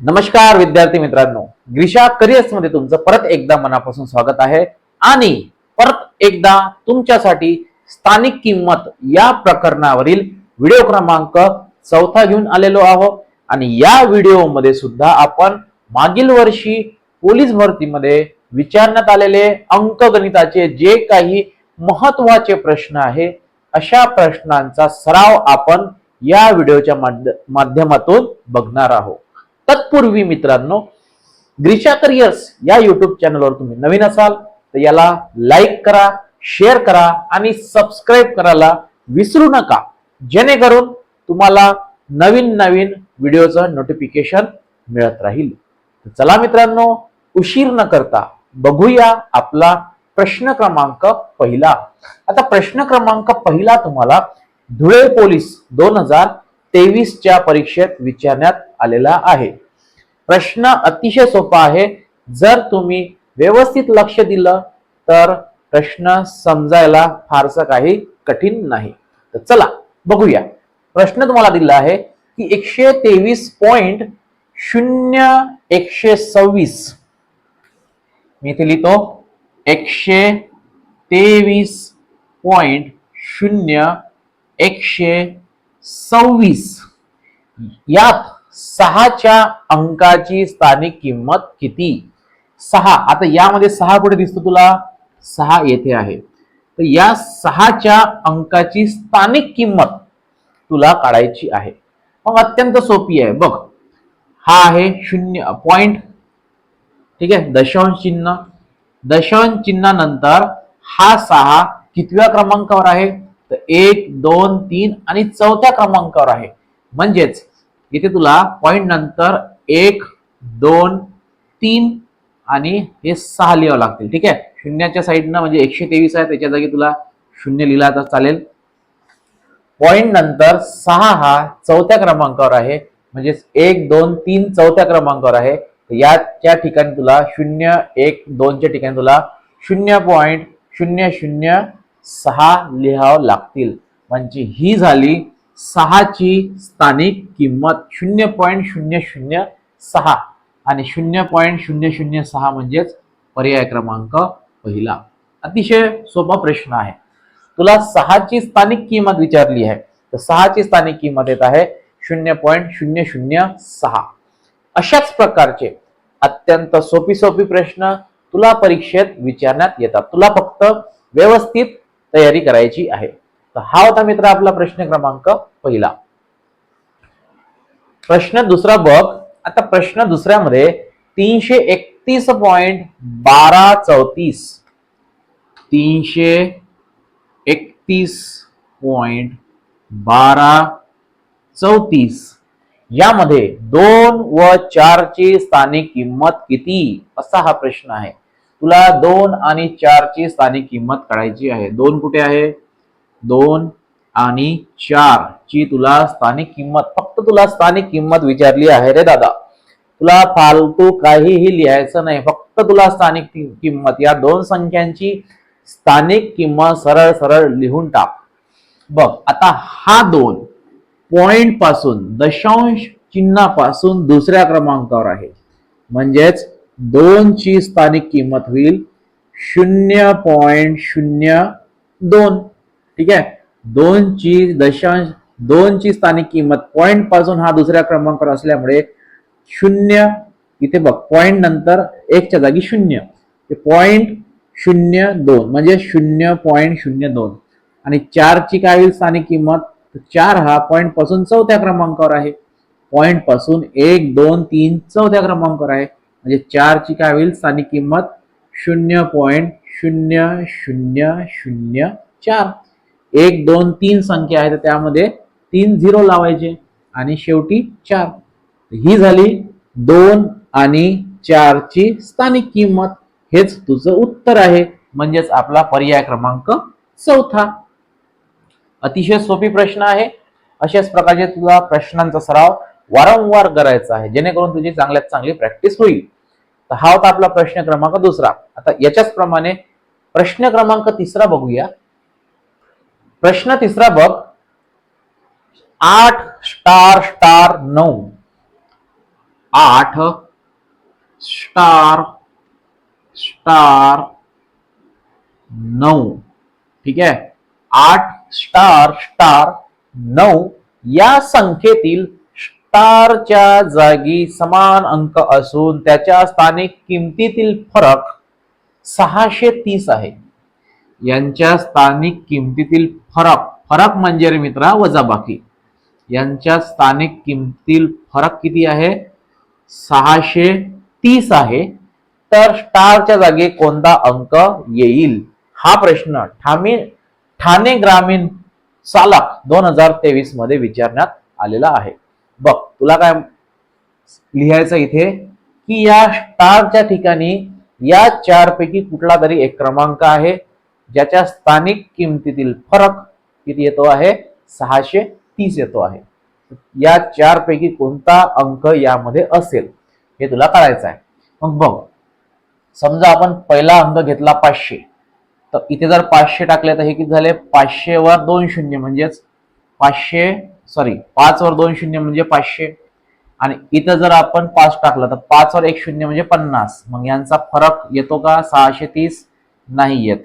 नमस्कार विद्यार्थी मित्रांनो. ग्रीशा करिअर्समध्ये तुमचं परत एकदा मनापासून स्वागत आहे. आणि परत एकदा तुमच्यासाठी स्थानिक किंमत या प्रकरणावरील व्हिडिओ क्रमांक चौथा घेऊन आलेलो आहोत. आणि या व्हिडिओमध्ये सुद्धा आपण मागील वर्षी पोलीस भरतीमध्ये विचारण्यात आलेले अंकगणिताचे जे काही महत्त्वाचे प्रश्न आहे अशा प्रश्नांचा सराव आपण या व्हिडिओच्या माध्यमातून बघणार आहोत. तत्पूर्वी मित्रांनो ग्रीशा करिअर्स या युट्यूब चॅनलवर तुम्ही नवीन असाल तर याला लाईक करा शेअर करा आणि सबस्क्राईब करायला विसरू नका. जेणेकरून तुम्हाला नवीन नवीन व्हिडिओचं नोटिफिकेशन मिळत राहील. चला मित्रांनो उशीर न करता बघूया आपला प्रश्न क्रमांक पहिला. आता प्रश्न क्रमांक पहिला तुम्हाला धुळे पोलीस दोन हजार तेवीसच्या परीक्षेत विचारण्यात आलेला आहे. प्रश्न अतिशय सोपा आहे. जर तुम्ही व्यवस्थित लक्ष दिलं तर प्रश्न समजायला फारसं काही कठीण नाही. तर चला बघूया. प्रश्न तुम्हाला दिला आहे की एकशे तेवीस पॉइंट शून्य एकशे सव्वीस मी इथे लिहितो एकशे तेवीस पॉइंट शून्य एकशे सव्वीस. यात सहाच्या अंकाची स्थानिक किंमत किती? सहा. आता यामध्ये सहा कुठे दिसतो तुला? सहा येथे आहे. तर या सहाच्या अंकाची स्थानिक किंमत तुला काढायची आहे. मग अत्यंत सोपी आहे. बघ. हा आहे शून्य पॉइंट. ठीक आहे? दशांश चिन्ह. दशांश चिन्हानंतर हा सहा कितव्या क्रमांकावर आहे? तर एक दोन तीन आणि चौथ्या क्रमांकावर आहे. म्हणजेच इथे तुला पॉइंट नंतर एक दोन तीन आणि हे सहा लिहावं लागतील. ठीक आहे? शून्याच्या साईडनं म्हणजे एकशे तेवीस आहे त्याच्या जागी तुला शून्य लिहिला तर चालेल. पॉइंट नंतर सहा हा चौथ्या क्रमांकावर आहे. म्हणजेच एक दोन तीन चौथ्या क्रमांकावर आहे. याच्या ठिकाणी तुला शून्य एक दोनच्या ठिकाणी तुला शून्य पॉईंट शून्य शून्य सहा लिहावं लागतील. म्हणजे ही झाली सहाची स्थानिक किंमत शून्य पॉईंट शून्य शून्य सहा. आणि शून्य पॉईंट शून्य शून्य सहा म्हणजेच पर्याय क्रमांक पहिला. अतिशय सोपा प्रश्न आहे. तुला सहाची स्थानिक किंमत विचारली आहे. तर सहाची स्थानिक किंमत येत आहे शून्य पॉईंट शून्य शून्य सहा. अशाच प्रकारचे अत्यंत सोपी सोपी प्रश्न तुला परीक्षेत विचारण्यात येतात. तुला फक्त व्यवस्थित तयारी करायची आहे. तर हा होता मित्र आपला प्रश्न क्रमांक पहिला. प्रश्न दुसरा बघ. आता प्रश्न दुसऱ्यामध्ये तीनशे एकतीस पॉइंट बारा चौतीस. तीनशे एकतीस पॉइंट बारा चौतीस. यामध्ये दोन व चारची स्थानिक किंमत किती? असा हा प्रश्न आहे. तुला दोन आणि चारची स्थानिक किंमत काढायची आहे. दोन कुठे आहे? दोन आणि चार ची तुला स्थानिक किंमत. फक्त तुला स्थानिक किंमत विचारली आहे रे दादा. तुला फालतू काहीही लिहायचं नाही. फक्त तुला स्थानिक किंमत. या दोन संख्यांची स्थानिक किंमत सरळ सरळ लिहून टाक. बघ आता हा दोन पॉइंटपासून दशांश चिन्हापासून दुसऱ्या क्रमांकावर आहे. म्हणजेच दोनची स्थानिक किंमत होईल शून्य पॉइंट शून्य दोन. ठीक आहे? दोनची दशांश दोनची स्थानिक किंमत पॉईंटपासून हा दुसऱ्या क्रमांकावर असल्यामुळे शून्य इथे बघ पॉईंट नंतर एकच्या जागी शून्य. पॉईंट शून्य दोन म्हणजे शून्य पॉईंट शून्य दोन. आणि चारची काय होईल स्थानिक किंमत? चार हा पॉईंटपासून चौथ्या क्रमांकावर आहे. पॉईंटपासून एक दोन तीन चौथ्या क्रमांकावर आहे. म्हणजे चारची काय होईल? स्थानिक किंमत शून्य पॉईंट शून्य शून्य शून्य चार. एक दोन तीन संख्या आहे तर त्यामध्ये तीन झिरो लावायचे आणि शेवटी चार. ही झाली दोन आणि चारची स्थानिक किंमत. हेच तुझं उत्तर आहे. म्हणजेच आपला पर्याय क्रमांक चौथा. अतिशय सोपी प्रश्न आहे. अशाच प्रकारचे तुला प्रश्नांचा सराव वारंवार करायचा आहे. जेणेकरून तुझी चांगल्यात चांगली प्रॅक्टिस होईल. तर हा होता आपला प्रश्न क्रमांक दुसरा. आता याच्याच प्रमाणे प्रश्न क्रमांक तिसरा बघूया. प्रश्न तिसरा बघ. आठ स्टार स्टार नऊ. आठ स्टार स्टार नऊ. ठीक आहे? आठ स्टार स्टार नऊ या संख्येतील स्टारच्या जागी समान अंक असून त्याच्या स्थानिक किमतीतील फरक सहाशे तीस आहे. यांच्या स्थानिक किमतीतील फरक फरक म्हणजे रे मित्रा वजाबाकी. यांच्या स्थानिक किमतीतील फरक किती आहे? सहाशे तीस आहे. तर स्टारच्या जागी कोणता अंक येईल? हा प्रश्न ठाणे ठाणे ग्रामीण चालक दोन हजार तेवीसमध्ये विचारण्यात आलेला आहे. तुला काय लिहायचं इथे? की या स्टारच्या ठिकाणी या चारपैकी कुठला तरी एक क्रमांक आहे ज्याच्या स्थानिक किमतीतील फरक किती येतो आहे? सहाशे तीस येतो आहे. या चारपैकी कोणता अंक यामध्ये असेल? हे तुला कळायचं आहे. मग बघ. समजा आपण पहिला अंक घेतला पाचशे. तर इथे जर पाचशे टाकले तर हे किती झाले? पाचशे वर दोन शून्य म्हणजेच पाचशे सॉरी पाचवर दोन शून्य म्हणजे पाचशे. आणि इथं जर आपण पाच टाकलं तर पाचवर एक शून्य म्हणजे पन्नास. मग यांचा फरक येतो का? सहाशे तीस नाही येत.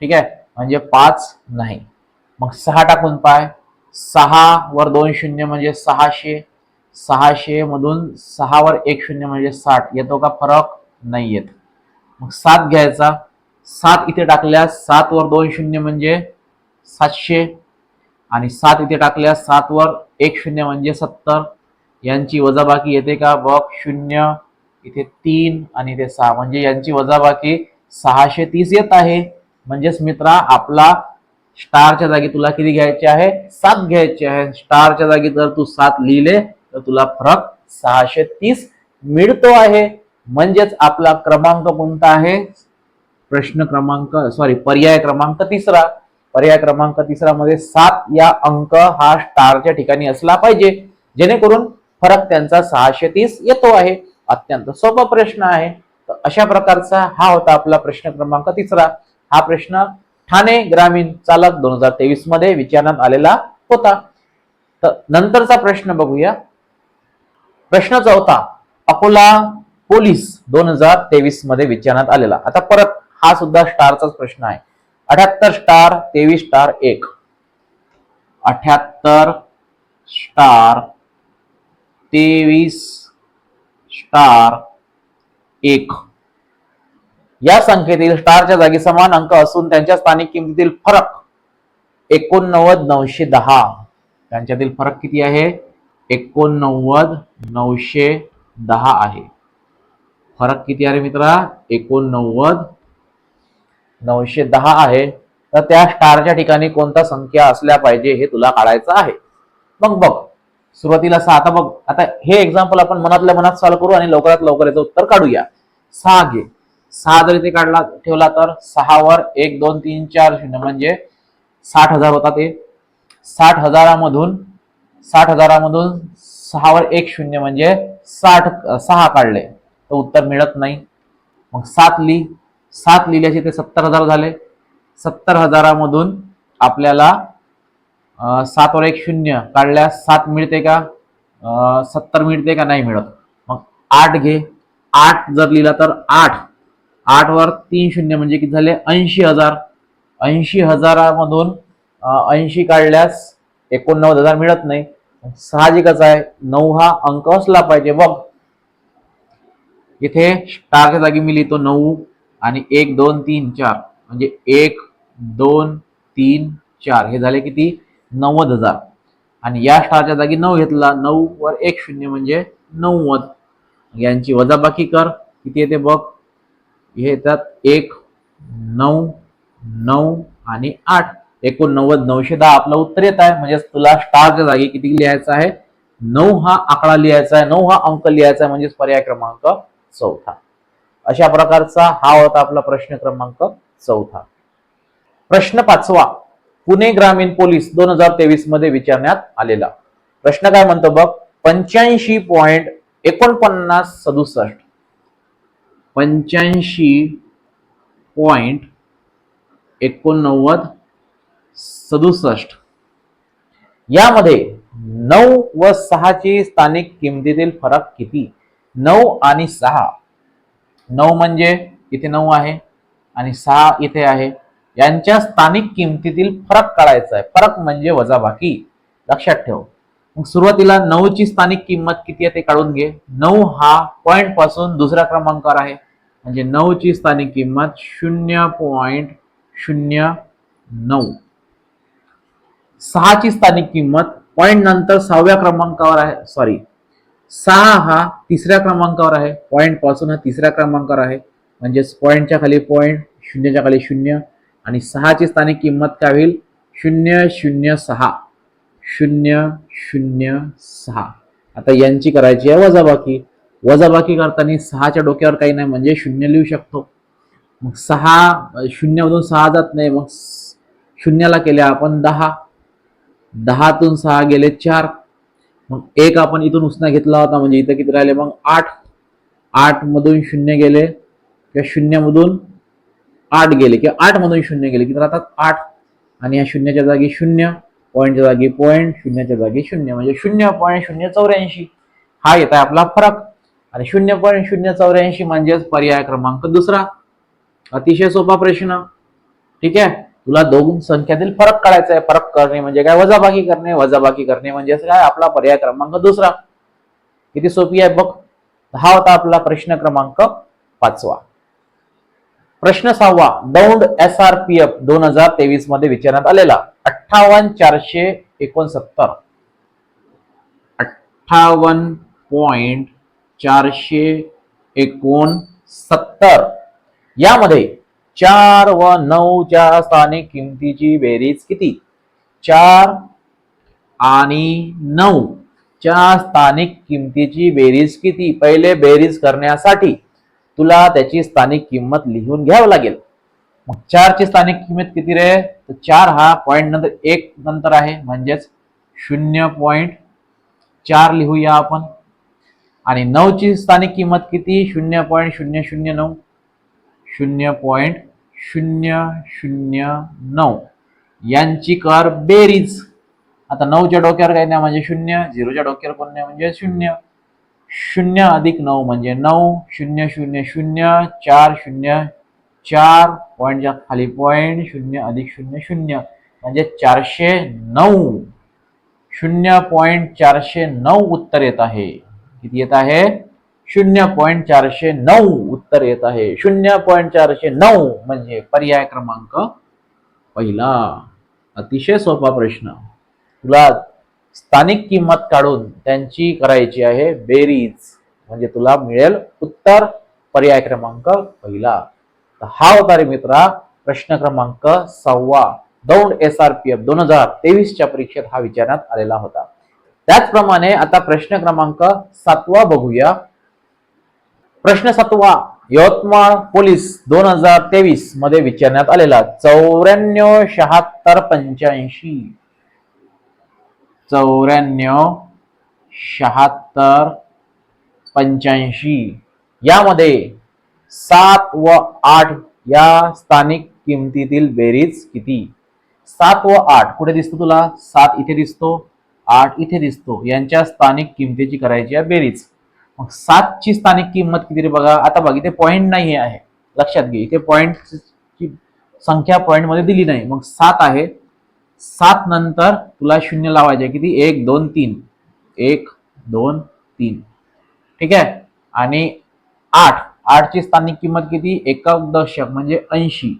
ठीक आहे? म्हणजे पाच नाही. मग सहा टाकून पाय. सहा वर दोन शून्य म्हणजे सहाशे. सहाशे मधून सहावर एक शून्य म्हणजे साठ. येतो का? फरक नाही येत. मग सात घ्यायचा. सात इथे टाकल्यास सात वर दोन शून्य म्हणजे सातशे. आणि सात इथे टाकल्यास सात वर एक शून्य म्हणजे सत्तर. यांची वजाबाकी येते का? बघ शून्य इथे तीन आणि इथे सहा. म्हणजे यांची वजाबाकी सहाशे तीस येत आहे. म्हणजेच मित्रा आपला स्टारच्या जागी तुला किती घ्यायचे आहे? सात घ्यायचे आहे. स्टारच्या जागी जर तू सात लिहिले तर तुला फरक सहाशे तीस मिळतो आहे. म्हणजेच आपला क्रमांक कोणता आहे? प्रश्न क्रमांक सॉरी पर्याय क्रमांक तिसरा. पर्याय क्रमांक तिसरा मध्ये सात या अंक हा स्टारच्या ठिकाणी असला पाहिजे. जेणेकरून फरक त्यांचा सहाशे तीस येतो आहे. अत्यंत सोपा प्रश्न आहे. तर अशा प्रकारचा हा होता आपला प्रश्न क्रमांक तिसरा. हा प्रश्न ठाणे ग्रामीण चालक दोन हजार तेवीसमध्ये विचारण्यात आलेला होता. तर नंतरचा प्रश्न बघूया. प्रश्न चौथा. अकोला पोलीस दोन हजार तेवीसमध्ये विचारण्यात आलेला. आता परत हा सुद्धा स्टारचाच प्रश्न आहे. अठ्याहत्तर स्टार तेवीस स्टार एक. अठ्याहत्तर स्टार तेवीस स्टार एक. या संख्येतील स्टारच्या जागी समान अंक असून त्यांच्या स्थानिक किमतीतील फरक एकोणनव्वद नऊशे दहा. त्यांच्यातील फरक किती आहे? एकोणनव्वद नऊशे दहा आहे. फरक किती आहे मित्रा? एकोणनव्वद नऊशे दहा आहे तर त्या स्टारच्या ठिकाणी कोणता संख्या असल्या पाहिजे हे तुला काढायचं आहे. मग बघ सुरुवातीला सहा. आता बघ आता हे एक्झाम्पल आपण मनातल्या मनात सॉल्व करू आणि लवकरात लवकर याचं उत्तर काढूया. सहा घे. सहा जर इथे काढला ठेवला तर सहावर एक दोन तीन चार शून्य. म्हणजे साठ हजार होता ते. साठ हजारामधून साठ हजारामधून सहावर एक शून्य. म्हणजे साठ सहा काढले. तर उत्तर मिळत नाही. मग सात ली. सात लिहिल्याचे ते सत्तर हजार झाले. सत्तर हजारामधून आपल्याला सातवर एक शून्य काढल्यास सात मिळते का? सत्तर मिळते का? नाही मिळत. मग आठ घे. आठ जर लिहिला तर आठ. आठवर तीन शून्य म्हणजे किती झाले? ऐंशी हजार. ऐंशी हजारामधून ऐंशी काढल्यास एकोणनव्वद हजार मिळत नाही. साहजिकच आहे. नऊ हा अंक असला पाहिजे. बघ. इथे स्टारच्या जागी मी लिहितो नऊ. आणि एक दोन तीन चार. म्हणजे एक दोन तीन चार. हे झाले किती? नव्वद हजार. आणि या स्टारच्या जागी नऊ घेतला. नऊ वर एक शून्य म्हणजे नव्वद. यांची वजाबाकी कर. किती येते बघ? हे येतात एक नऊ नऊ आणि आठ. एकोणनव्वद नऊशे दहा. आपलं उत्तर येत आहे. म्हणजेच तुला स्टारच्या जागी किती लिहायचं आहे? नऊ हा आकडा लिहायचा आहे. नऊ हा अंक लिहायचा आहे. म्हणजेच पर्याय क्रमांक चौथा. अशा प्रकारचा हा होता आपला प्रश्न क्रमांक चौथा. प्रश्न पाचवा पुणे ग्रामीण पोलीस दोन हजार तेवीसमध्ये विचारण्यात आलेला. प्रश्न काय म्हणतो बघ? पंच्याऐंशी पॉइंट एकोणपन्नास सदुसष्ट. पंच्याऐंशी पॉइंट एकोणनव्वद सदुसष्ट. यामध्ये नऊ व सहाची स्थानिक किमतीतील फरक किती? नऊ आणि सहा. नऊ म्हणजे इथे नऊ आहे आणि सहा इथे आहे. यांच्या स्थानिक किमतीतील फरक काढायचा आहे. फरक म्हणजे वजाबाकी. लक्षात ठेव. मग सुरुवातीला नऊची स्थानिक किंमत किती आहे ते काढून घे. नऊ हा पॉइंटपासून दुसऱ्या क्रमांकावर आहे. म्हणजे नऊची स्थानिक किंमत शून्य पॉइंट शून्य नऊ. सहाची स्थानिक किंमत पॉइंट नंतर सहाव्या क्रमांकावर आहे. सॉरी सहा हा तिसऱ्या क्रमांकावर आहे. पॉईंटपासून हा तिसऱ्या क्रमांकावर आहे. म्हणजेच पॉईंटच्या खाली पॉईंट शून्यच्या खाली शून्य आणि सहाची स्थानिक किंमत काय होईल? शून्य शून्य सहा. शून्य शून्य सहा. आता यांची करायची आहे वजाबाकी. वजाबाकी करताना सहाच्या डोक्यावर काही नाही म्हणजे शून्य लिहू शकतो. मग सहा शून्यामधून सहा जात नाही. मग शून्याला केले आपण दहा. दहातून सहा गेले चार. मग एक आपण इथून उसना घेतला होता म्हणजे इथं किती राहिले? मग आठ. आठ मधून शून्य गेले किंवा शून्यामधून आठ गेले किंवा आठ मधून शून्य गेले. किती राहतात? आठ. आणि या शून्याच्या जागी शून्य पॉईंटच्या जागी पॉईंट शून्याच्या जागी शून्य. म्हणजे शून्य पॉईंट शून्य चौऱ्याऐंशी. हा येत आहे आपला फरक. आणि शून्य पॉईंट शून्य चौऱ्याऐंशी म्हणजेच पर्याय क्रमांक दुसरा. अतिशय सोपा प्रश्न. ठीक आहे? तुला दोन संख्यातील फरक काढायचा आहे. फरक करणे म्हणजे काय? वजाबाकी करणे. वजाबाकी करणे म्हणजे काय? आपला पर्याय क्रमांक दुसरा. किती सोपी आहे? बघ. हा होता आपला प्रश्न क्रमांक पाचवा. प्रश्न सहावा. Daund S R P F दोन हजार तेवीसमध्ये विचारण्यात आलेला. अठ्ठावन्न चारशे एकोणसत्तर. अठ्ठावन्न पॉइंट चारशे एकोणसत्तर. यामध्ये चार व नऊच्या स्थानिक किमतीची बेरीज किती? चार आणि नऊ च्या स्थानिक किमतीची बेरीज किती? पहिले बेरीज करण्यासाठी तुला त्याची स्थानिक किंमत लिहून घ्यावं लागेल. मग चारची स्थानिक किंमत किती रे? तर चार हा पॉईंट नंतर एक नंतर आहे म्हणजेच शून्य पॉईंट चार लिहूया आपण. आणि नऊची स्थानिक किंमत किती? शून्य पॉईंट शून्य शून्य नऊ. शून्य पॉईंट शून्य शून्य नऊ. यांची कर बेरीज. आता नऊच्या डोक्यावर काय नाही म्हणजे शून्य. झिरोच्या डोक्यावर कोण नाही म्हणजे शून्य. शून्य अधिक नऊ म्हणजे नऊ. शून्य शून्य शून्य. चार शून्य. चार पॉईंटच्या खाली पॉईंट शून्य अधिक शून्य शून्य. म्हणजे चारशे नऊ. शून्य पॉईंट चारशे नऊ उत्तर येत आहे. किती येत आहे? शून्य पॉईंट चारशे नऊ उत्तर येत आहे. शून्य पॉईंट चारशे नऊ म्हणजे पर्याय क्रमांक पहिला. अतिशय सोपा प्रश्न. तुला स्थानिक किंमत काढून त्यांची करायची आहे बेरीज. म्हणजे तुला मिळेल उत्तर पर्याय क्रमांक पहिला. तर हा होता रे मित्रा प्रश्न क्रमांक सहावा. Daund S R P F दोन हजार तेवीसच्या परीक्षेत हा विचारण्यात आलेला होता. त्याचप्रमाणे आता प्रश्न क्रमांक सातवा बघूया. प्रश्न सातवा यवतमाळ पोलीस दोन हजार तेवीसमध्ये विचारण्यात आलेला चौऱ्याण्णव शहात्तर पंच्याऐंशी. चौऱ्याण्णव शहात्तर पंच्याऐंशी. यामध्ये सात व आठ या स्थानिक किमतीतील बेरीज किती? सात व आठ. कुठे दिसतो तुला? सात इथे दिसतो आठ इथे दिसतो. यांच्या स्थानिक किमतीची करायची आहे बेरीज. मग सातची स्थानिक किंमत किती रे बघा? आता बघ इथे पॉईंट नाही आहे. लक्षात घे इथे पॉईंटची संख्या पॉईंटमध्ये दिली नाही. मग सात आहे. सात नंतर तुला शून्य लावायचे किती? एक दोन तीन. एक दोन तीन. ठीक आहे? आणि आठ. आठची स्थानिक किंमत किती? एकक दशक म्हणजे ऐंशी.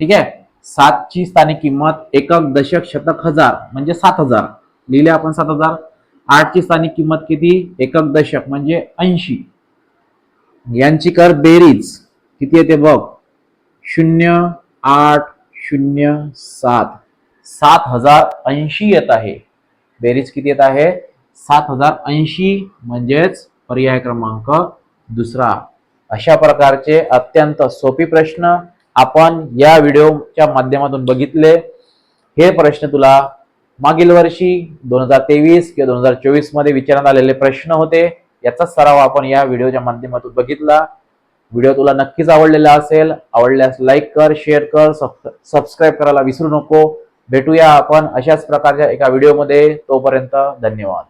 ठीक आहे? सातची स्थानिक किंमत एकक दशक शतक हजार म्हणजे सात हजार. लिहिले आपण सात हजार? आठची स्थानिक किंमत किती? एकक दशक म्हणजे ऐंशी. यांची कर बेरीज किती येते बघ? शून्य आठ शून्य सात. सात हजार ऐंशी येत आहे. बेरीज किती येत आहे? सात हजार ऐंशी म्हणजेच पर्याय क्रमांक दुसरा. अशा प्रकारचे अत्यंत सोपे प्रश्न आपण या व्हिडिओच्या माध्यमातून बघितले. हे प्रश्न तुला मागील वर्षी दोन हजार तेवीस किंवा दोन हजार चोवीसमध्ये विचारण्यात आलेले प्रश्न होते. याचा सराव आपण या व्हिडिओच्या माध्यमातून बघितला. व्हिडिओ तुला नक्कीच आवडलेला असेल आवडल्यास लाईक कर शेअर कर सबस्क्राईब करायला विसरू नको. भेटूया आपण अशाच प्रकारच्या एका व्हिडिओमध्ये. तोपर्यंत धन्यवाद.